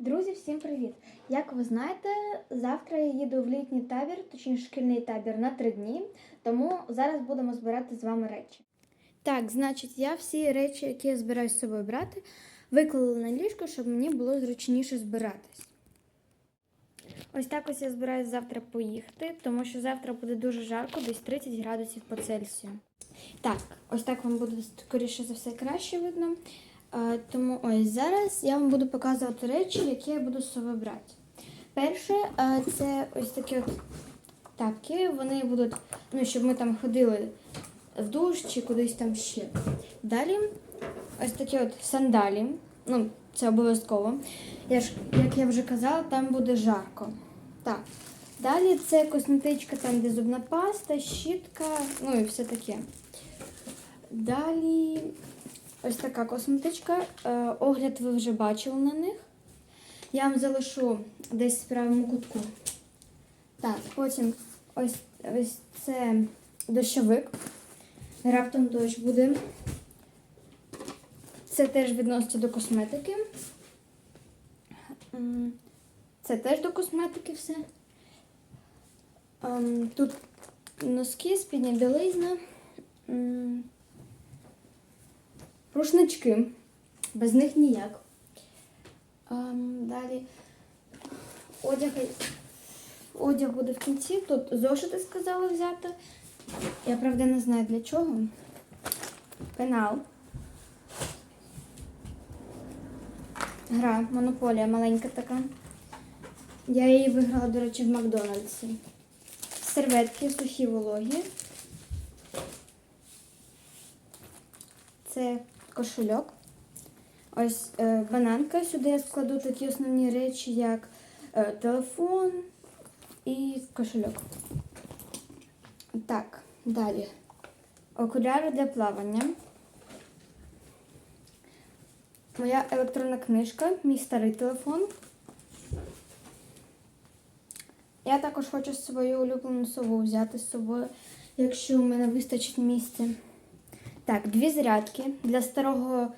Друзі, всім привіт! Як ви знаєте, завтра я їду в літній табір, точніше шкільний табір на три дні, тому зараз будемо збирати з вами речі. Так, значить, я всі речі, які я збираюсь з собою брати, виклала на ліжко, щоб мені було зручніше збиратись. Ось так ось я збираюсь завтра поїхати, тому що завтра буде дуже жарко, десь 30 градусів по Цельсію. Так, ось так вам буде скоріше за все краще видно. Тому ось зараз я вам буду показувати речі, які я буду собою брати. Перше, це ось такі от тапки. Вони будуть, ну, щоб ми там ходили в душ чи кудись там ще. Далі ось такі от сандалі. Ну, це обов'язково. Я ж, як я вже казала, там буде жарко. Так. Далі це косметичка, там, де зубна паста, щітка, ну і все таке. Далі ось така косметичка. Е, огляд ви вже бачили на них. Я вам залишу десь в правому кутку. Так, потім ось, ось це дощовик. Раптом дощ буде. Це теж відноситься до косметики. Це теж до косметики все. Ем, Тут носки, спідня білизна. Рушнички. Без них ніяк. Ем, далі одяг. Одяг буде в кінці. Тут зошити сказали взяти. Я правда не знаю для чого. Пенал. Гра Монополія маленька така. Я її виграла, до речі, в Макдональдсі. Серветки сухі вологі. Це кошельок. Ось е, бананка. Сюди я складу такі основні речі, як е, телефон і кошельок. Так, далі. Окуляри для плавання. Моя електронна книжка, мій старий телефон. Я також хочу свою улюблену сову взяти з собою, якщо у мене вистачить місця. Так, дві зарядки для старого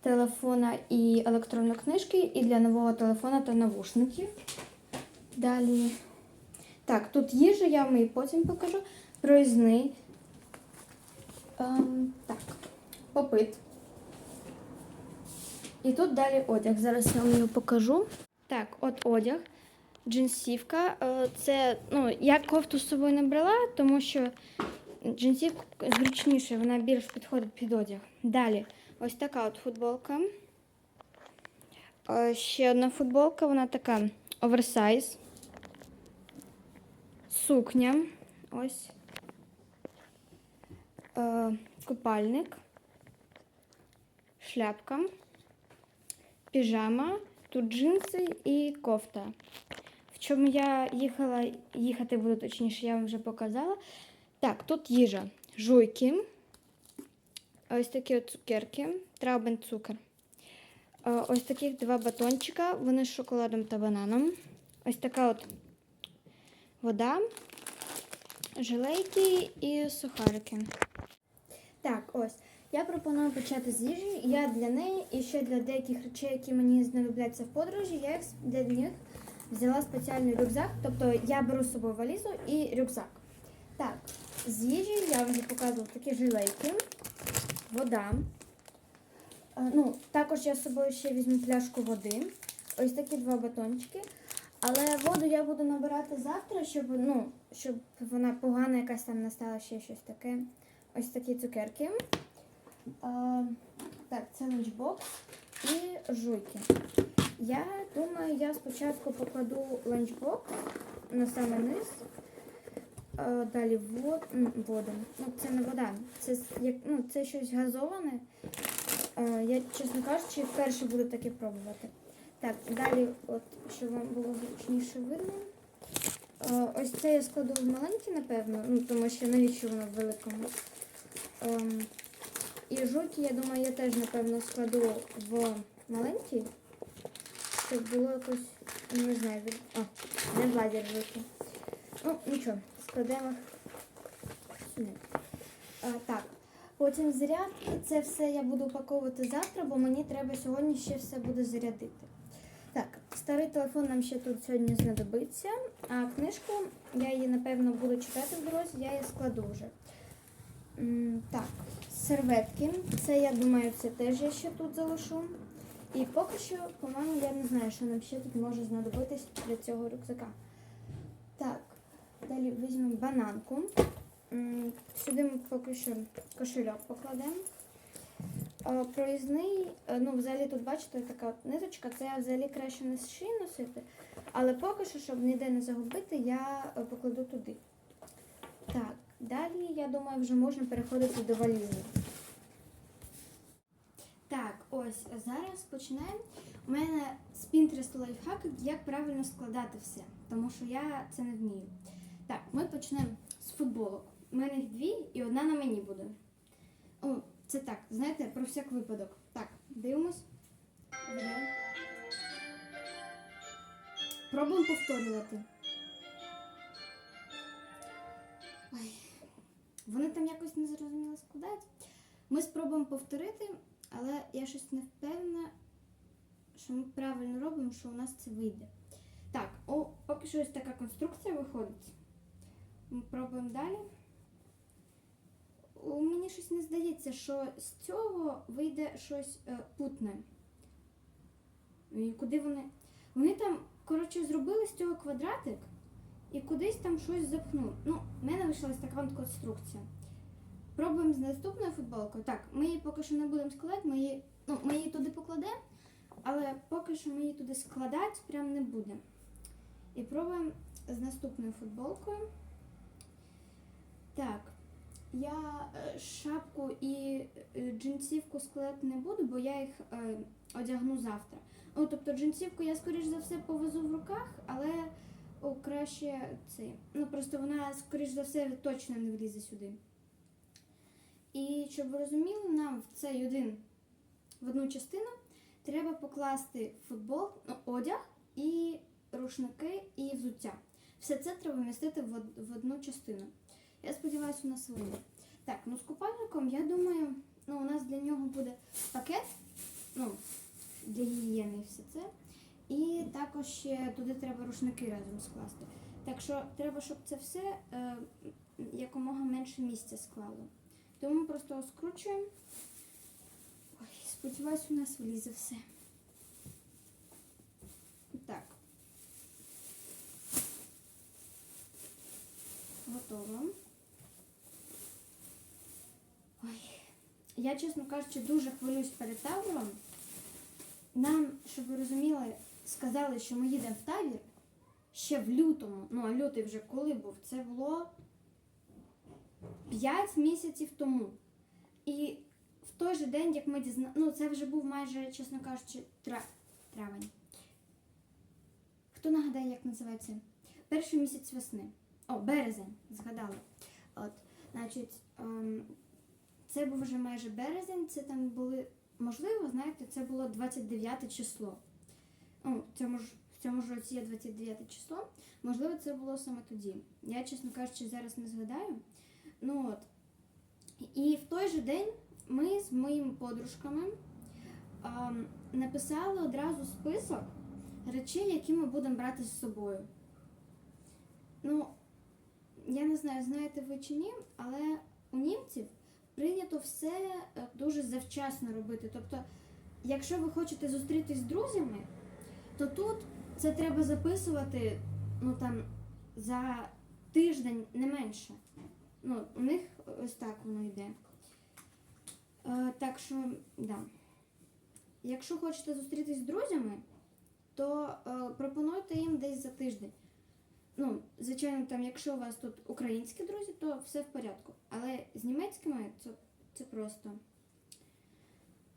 телефона і електронної книжки, і для нового телефона та навушників. Далі. Так, тут їжа, я вам її потім покажу. Проїзний. Ем, так, попит. І тут далі одяг. Зараз я вам його покажу. Так, от одяг. Джинсівка. Е, Це, ну, я кофту з собою не брала, тому що джинсівка зручніше, вона більш підходить під одяг. Далі, ось така от футболка. Е, Ще одна футболка, вона така оверсайз. Сукня. Ось. Е, Купальник. Шляпка. Піжама. Тут джинси і кофта. В чому я їхала, їхати буду точніше, я вам вже показала. Так, тут їжа. Жуйки. Ось такі от цукерки. Траубен цукер. Е, Ось таких два батончика. Вони з шоколадом та бананом. Ось така от вода, жилейки і сухарики. Так, ось. Я пропоную почати з їжі. Я для неї і ще для деяких речей, які мені знадобляться в подорожі, я їх для них взяла спеціальний рюкзак. Тобто я беру з собою валізу і рюкзак. Так, з їжі я вже показувала такі жилейки, вода. Ну, також я з собою ще візьму пляшку води. Ось такі два батончики. Але воду я буду набирати завтра, щоб, ну, щоб вона погана якась там не ще щось таке. Ось такі цукерки. А, так, це ланчбокс і жуйки. Я думаю, я спочатку покладу ланчбокс на самий низ. А, далі вод, м, воду. Ну, це не вода, це, як, ну, це щось газоване. Я, чесно кажучи, вперше буду таке пробувати. Так, далі, от, щоб вам було зручніше видно. Ось це я складу в маленьке, напевно, ну, тому що навіщо воно в великому. Ем, і жуйки, я думаю, я теж, напевно, складу в маленький, щоб було якось, ну, не знаю, від... А, не владі жуйки. Ну, нічого, складемо сюди. А, так, потім зарядки. Це все я буду упаковувати завтра, бо мені треба сьогодні ще все буде зарядити. Так, Старий телефон нам ще тут сьогодні знадобиться, а книжку я її, напевно, буду читати в дорозі, я її складу вже. Так, серветки. Це, я думаю, це теж я ще тут залишу. І поки що, по-моєму, я не знаю, що нам ще тут може знадобитись для цього рюкзака. Далі візьмемо бананку. Сюди ми поки що кошельок покладемо. Е, Проїзний, е, ну, взагалі тут бачите, така от ниточка, це взагалі краще не з носити, але поки що, щоб ніде не загубити, я е, покладу туди. Так, далі, я думаю, вже можна переходити до валізи. Так, ось зараз починаємо. У мене з Pinterest лайфхак, як правильно складати все, тому що я це не вмію. Так, ми почнемо з футболок. У мене їх дві і одна на мені буде. О, це так, знаєте, про всяк випадок. Так, дивимось. Видаємо. Пробуємо повторювати. Ой. Вони там якось незрозуміло складають. Ми спробуємо повторити, але я щось не впевнена, що ми правильно робимо, що у нас це вийде. Так, о, поки що ось така конструкція виходить. Пробуємо далі. У мені щось не здається, що з цього вийде щось е, путне. І куди вони. Вони там, коротше, зробили з цього квадратик і кудись там щось запхнули. Ну, в мене вийшла така конструкція. Пробуємо з наступною футболкою. Так, ми її поки що не будемо складати, ми її, ну, ми її туди покладемо, але поки що ми її туди складати прям не будемо. І пробуємо з наступною футболкою. Так, я е, шапку і е, джинсівку складати не буду, бо я їх е, одягну завтра. Ну, тобто джинсівку я, скоріш за все, повезу в руках, але о, краще цей. Ну, просто вона, скоріш за все, точно не влізе сюди. І щоб ви розуміли, нам в цей один в одну частину треба покласти футбол, ну, одяг і рушники і взуття. Все це треба вмістити в одну частину. Я сподіваюся, у нас вийде. Так, ну з купальником, я думаю, ну, у нас для нього буде пакет, ну, для гігієни і все це. І також ще туди треба рушники разом скласти. Так що треба, щоб це все е, якомога менше місця склало. Тому просто скручуємо. Ой, сподіваюсь, у нас влізе все. Так. Готово. Ой. Я, чесно кажучи, дуже хвилююсь перед табором. Нам, щоб ви розуміли, сказали, що ми їдемо в табір ще в лютому. Ну, а лютий вже коли був? Це було 5 місяців тому. І в той же день, як ми дізна... ну це вже був майже, чесно кажучи, тра... травень. Хто нагадає, як називається? Перший місяць весни. О, березень, згадала. От, значить, ем, це був вже майже березень, це там були, можливо, знаєте, це було 29 число. Ну, в цьому ж в цьому ж році є 29 число. Можливо, це було саме тоді. Я, чесно кажучи, зараз не згадаю. Ну от. І в той же день ми з моїми подружками ем, написали одразу список речей, які ми будемо брати з собою. Ну, я не знаю, знаєте ви чи ні, але у німців прийнято все е, дуже завчасно робити. Тобто, якщо ви хочете зустрітись з друзями, то тут це треба записувати ну, там, за тиждень не менше. Ну, у них ось так воно йде. Е, так що, да. Якщо хочете зустрітись з друзями, то е, пропонуйте їм десь за тиждень. Ну, звичайно, там, якщо у вас тут українські друзі, то все в порядку. Але з німецькими це, це просто.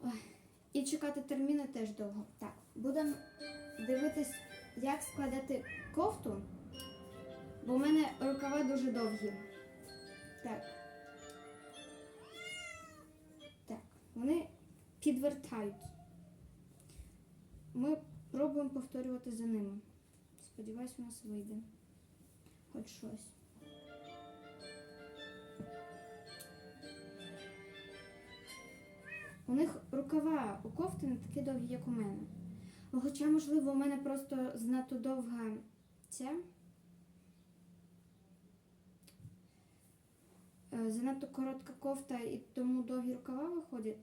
Ой. І чекати терміни теж довго. Так, будемо дивитись, як складати кофту, бо в мене рукава дуже довгі. Так. Так, вони підвертають. Ми пробуємо повторювати за ними. Сподіваюсь, у нас вийде. Хоч щось. У них рукава у кофти не такі довгі, як у мене. Хоча, можливо, у мене просто занадто довга ця. е, Занадто коротка кофта і тому довгі рукава виходять.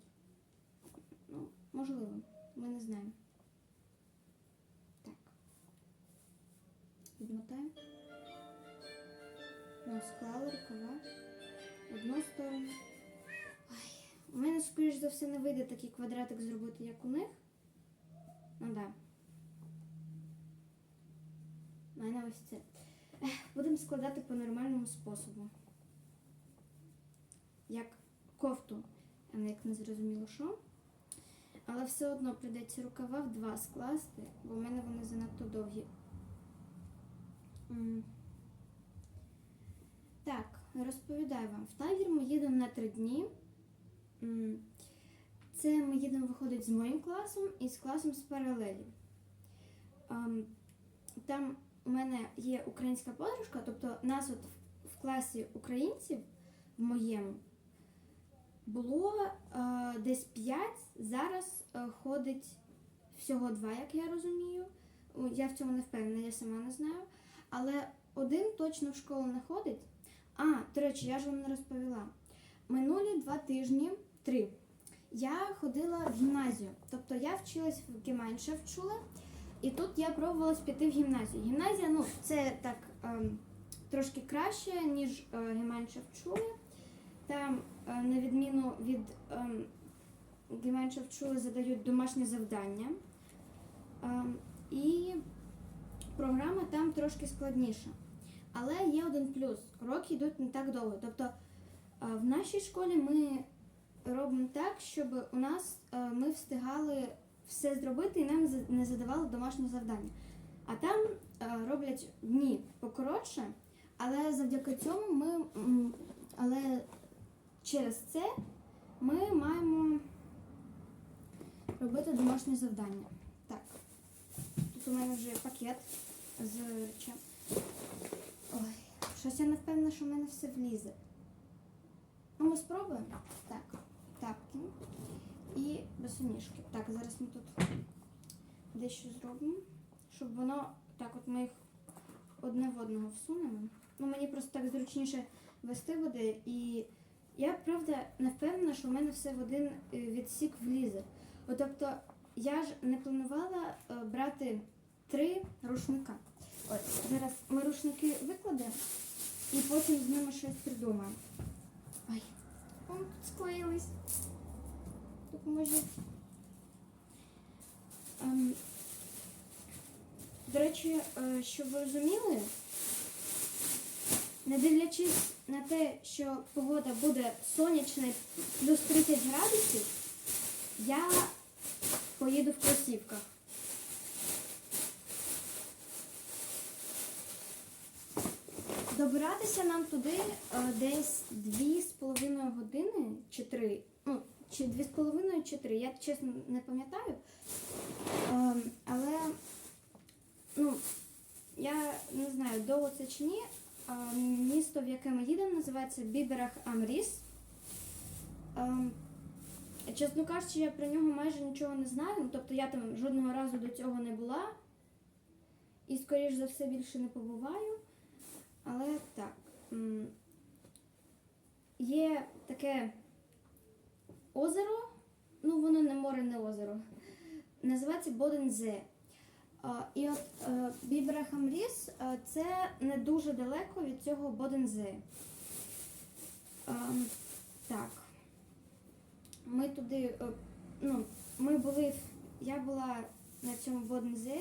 Ну, можливо, ми не знаємо. Так. Відмотаємо. Ну, склали рукава. Одну сторону. Ой, у мене, скоріш за все, не вийде такий квадратик зробити, як у них. Ну да. У мене ось це. Будемо складати по нормальному способу. Як кофту, а не як не зрозуміло що. Але все одно прийдеться рукава в два скласти, бо в мене вони занадто довгі. Розповідаю вам. В табір ми їдемо на три дні. Це ми їдемо, виходить, з моїм класом і з класом з паралелі. Там у мене є українська подружка, тобто нас от в- класі українців в моєму було е, десь 5, зараз е, ходить всього два, як я розумію. Я в цьому не впевнена, я сама не знаю. Але один точно в школу не ходить. А, до речі, я ж вам не розповіла. Минулі два тижні, три, я ходила в гімназію. Тобто я вчилась в Гемайншафтшуле, і тут я пробувалась піти в гімназію. Гімназія, ну, це так ем, трошки краще, ніж е, Гемайншафтшуле. Там, е, на відміну від ем, Гемайншафтшуле, задають домашнє завдання. Ем, і програма там трошки складніша. Але є один плюс: роки йдуть не так довго. Тобто е, в нашій школі ми робимо так, щоб у нас е, ми встигали все зробити і нам не задавали домашнє завдання. А там е, роблять дні покоротше, але завдяки цьому ми. Але через це ми маємо робити домашнє завдання. Так. Тут у мене вже пакет з речами. Ой, щось я не впевнена, що в мене все влізе. Ну, ми спробуємо. Так, тапки і босоніжки. Так, зараз ми тут дещо зробимо, щоб воно так от ми їх одне в одного всунемо. Ну, мені просто так зручніше вести буде. І я, правда, не впевнена, що в мене все в один е, відсік влізе. От, тобто, я ж не планувала е, брати три рушника. От, зараз ми рушники викладемо і потім з ними щось придумаємо. Ой, он тут склеїлись. Допоможіть. Ем, до речі, е, щоб ви розуміли, не дивлячись на те, що погода буде сонячна плюс 30 градусів, я поїду в кросівках. Добиратися нам туди е, десь дві з половиною години чи три. Ну, чи дві з половиною чи три. Я чесно не пам'ятаю. Ем, але ну, я не знаю, довго це чи ні. Місто, в яке ми їдемо, називається Біберах Амріс. Ем, чесно кажучи, я про нього майже нічого не знаю. Ну, Тобто я там жодного разу до цього не була. І, скоріш за все, більше не побуваю. Але так. Є таке озеро, ну воно не море, не озеро. Називається Бодензе. І от е, Бібрахамріс е, це не дуже далеко від цього Бодензе. Так. Ми туди, е, ну, ми були, я була на цьому Бодензе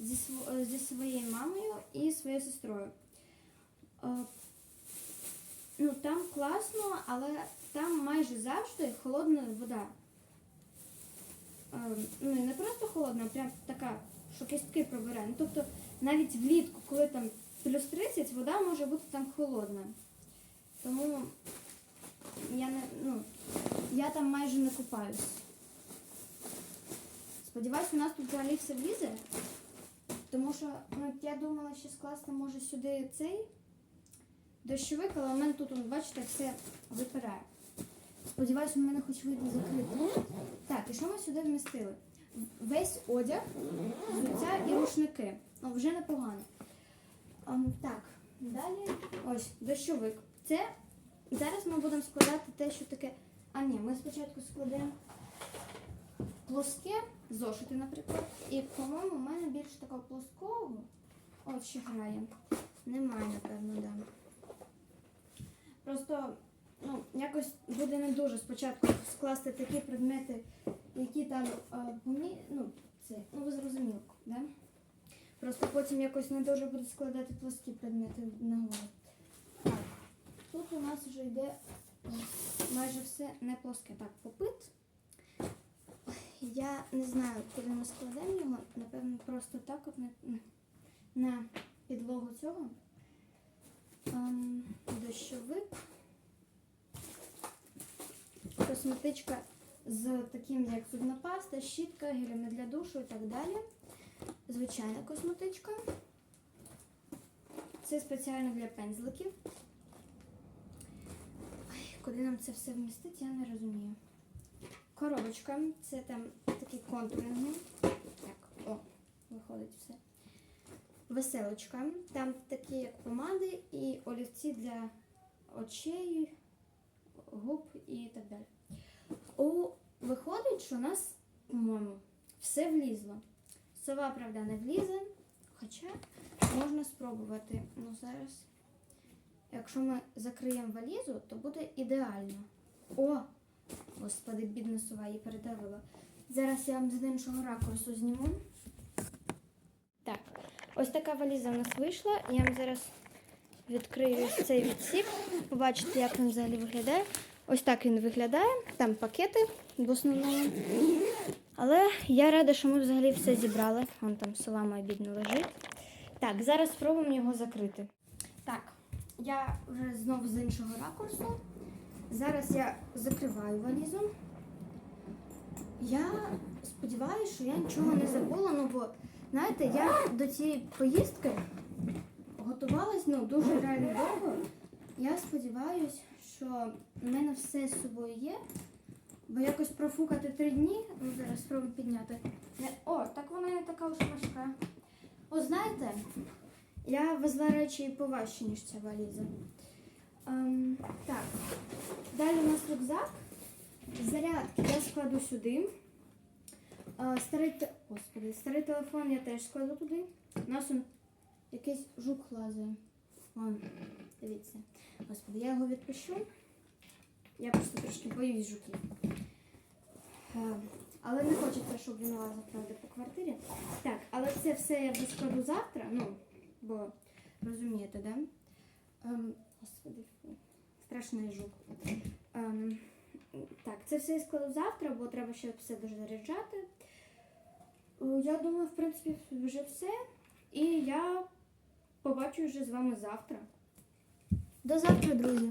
зі, зі своєю мамою і своєю сестрою. Е, Ну, там класно, але там майже завжди холодна вода. Е, Ну, не просто холодна, а прям така, що кістки пробирає. Ну, тобто навіть влітку, коли там плюс 30, вода може бути там холодна. Тому я не, ну, я там майже не купаюсь. Сподіваюсь, у нас тут взагалі все влізе. Тому що ну, я думала, що скласти може сюди цей дощовик, але у мене тут, он, бачите, все випирає. Сподіваюсь, у мене хоч вийде закрити. Так, і що ми сюди вмістили? весь одяг, взуття і рушники. О, вже непогано. Ем, так, далі ось дощовик. Це зараз ми будемо складати те, що таке. А ні, ми спочатку складемо плоске, зошити, наприклад. І, по-моєму, у мене більше такого плоского. От ще грає. Немає, напевно, да. Просто ну, якось буде не дуже спочатку скласти такі предмети, які там помі... ну, це, ну ви зрозуміли, да? Просто потім якось не дуже будуть складати плоскі предмети на голову. Так, тут у нас вже йде майже все не плоске. Так, попит. Я не знаю, куди ми складемо його. Напевно, просто так от на, на підлогу цього. Ем, дощовик. Косметичка з таким, як зубна паста, щітка, гелями для душу і так далі. Звичайна косметичка. Це спеціально для пензликів. Ай, Куди нам це все вмістить, я не розумію. Коробочка, це там такі контуринги. Так, о, виходить все. Веселочка. Там такі як помади і олівці для очей, губ і так далі. О, виходить, що у нас, по-моєму, все влізло. Сова, правда, не влізе, хоча можна спробувати. Ну, зараз, якщо ми закриємо валізу, то буде ідеально. О! Господи, бідна сова її передавила. Зараз я вам з іншого ракурсу зніму. Ось така валіза у нас вийшла. Я вам зараз відкрию цей відсік. Побачите, як він взагалі виглядає. Ось так він виглядає. Там пакети в основному. Але я рада, що ми взагалі все зібрали. Вон там сова моя бідна лежить. Так, зараз спробуємо його закрити. Так, я вже знову з іншого ракурсу. Зараз я закриваю валізу. Я сподіваюся, що я нічого не забула, ну бо, знаєте, я до цієї поїздки готувалась ну, дуже реально довго. Я сподіваюся, що в мене все з собою є. Бо якось профукати три дні, ну зараз спробую підняти. Не, о, так вона не така уж важка. О, знаєте, я везла речі і поважче, ніж ця валіза. Ем, так, далі у нас рюкзак. Зарядки я складу сюди. Е, старий, те- Господи, старий телефон я теж складу туди. У нас он якийсь жук лазає. Вон, дивіться. Господи, я його відпущу. Я просто трошки боюсь жуків. Е, Але не хочеться, щоб він лазив правда, по квартирі. Так, але це все я вже складу завтра, ну, бо розумієте, да? Ем, господи, страшний жук. Ем, так, це все я складу завтра, бо треба ще все дозаряджати. Е, Я думаю, в принципі, вже все. І я побачу вже з вами завтра. До завтра, друзі.